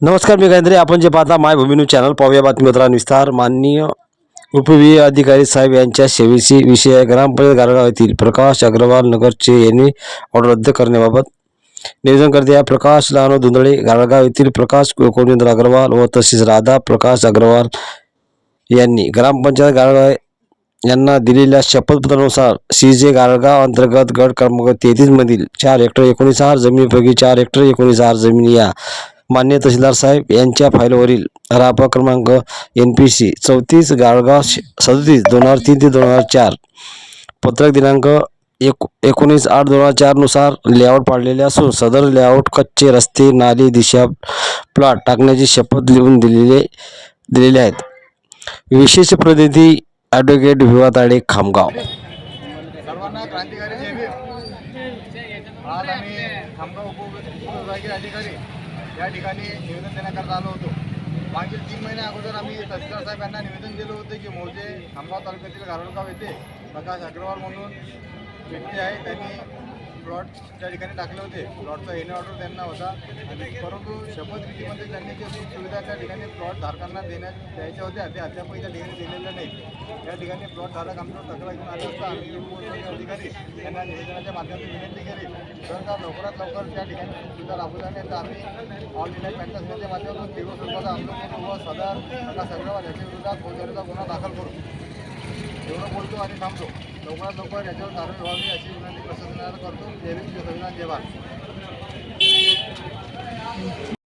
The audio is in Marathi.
नमस्कार मी गायंद्रे आपण जे पाहता मायभूमी न्यूज चॅनल पाहूया बातमीपत्रान विस्तार. माननीय उपविभागीय अधिकारी साहेब यांच्या सेवेची विषय ग्रामपंचायत कार्यालय येथील प्रकाश अग्रवाल नगरचे यांनी ऑर्डर रद्द करण्याबाबत निवेदन करते. या प्रकाश लहानो धुंदळे गाळगाव येथील प्रकाश कोविंद्र अग्रवाल व तसेच राधा प्रकाश अग्रवाल यांनी ग्रामपंचायत गाळगाव यांना दिलेल्या शपथपत्रानुसार सी जे गाळगाव अंतर्गत गट क्रमांक तेहतीसमधील चार हेक्टर एकोणीस हजार जमिनीपैकी चार हेक्टर एकोणीस हजार जमिनी या मान्य तहसीलदार साहेब यांच्या फाईलवरील रापा क्रमांक एन पी सी चौतीस गाळगाव सदतीस दोन हजार तीन ते दोन हजार चार पत्रक दिनांक एक एकोणीस आठ दोन हजार चारनुसार लेआउट पाडलेले असून सदर लेआउट कच्चे रस्ते नाली दिशा प्लॉट टाकण्याची शपथ लिहून दिलेले दिलेले आहेत. विशेष प्रतिनिधी ॲडव्होकेट विवा ताडे खामगाव. सर्वांना क्रांतिकारी आज आम्ही खामगाव उपविभागीय अधिकारी या ठिकाणी निवेदन देण्याकरता आलो होतो. मागील तीन महिन्या अगोदर आम्ही तहसीलदार साहेब यांना निवेदन दिलं होतं की मौजे खामगाव तालुक्यातील गारडगाव येथे प्रकाश अग्रवाल म्हणून व्यक्ती आहे. त्यांनी प्लॉट त्या ठिकाणी टाकले होते. प्लॉटचा एन ऑर्डर त्यांना होता. आणि परंतु शपथविधीमध्ये त्यांनी जे सुविधा त्या ठिकाणी प्लॉट धारकांना देण्यात द्यायच्या होत्या ते अद्यापही त्या ठिकाणी दिलेल्या नाहीत. या ठिकाणी प्लॉट धारक आमच्यावर तक्रार घेऊन आले असता. आम्ही अधिकारी यांना निवेदनाच्या माध्यमातून विनंती केली. जर का लवकरात लवकर त्या ठिकाणी सुविधा राबवल्या नाही तर आम्ही ऑल इंडिया पॅन्टासच्या माध्यमातून तीव्र स्वरूपाचा आंदोलन व सदर प्रकाश अग्रवाल याच्या विरोधात फौजदारीचा गुन्हा दाखल करू. एवढं बोलतो आणि थांबतो. लवकरात लवकर याच्यावर कारवाई व्हावी अशी विनंती प्रशासनाला करतो. जय जय संविधान जय भारत.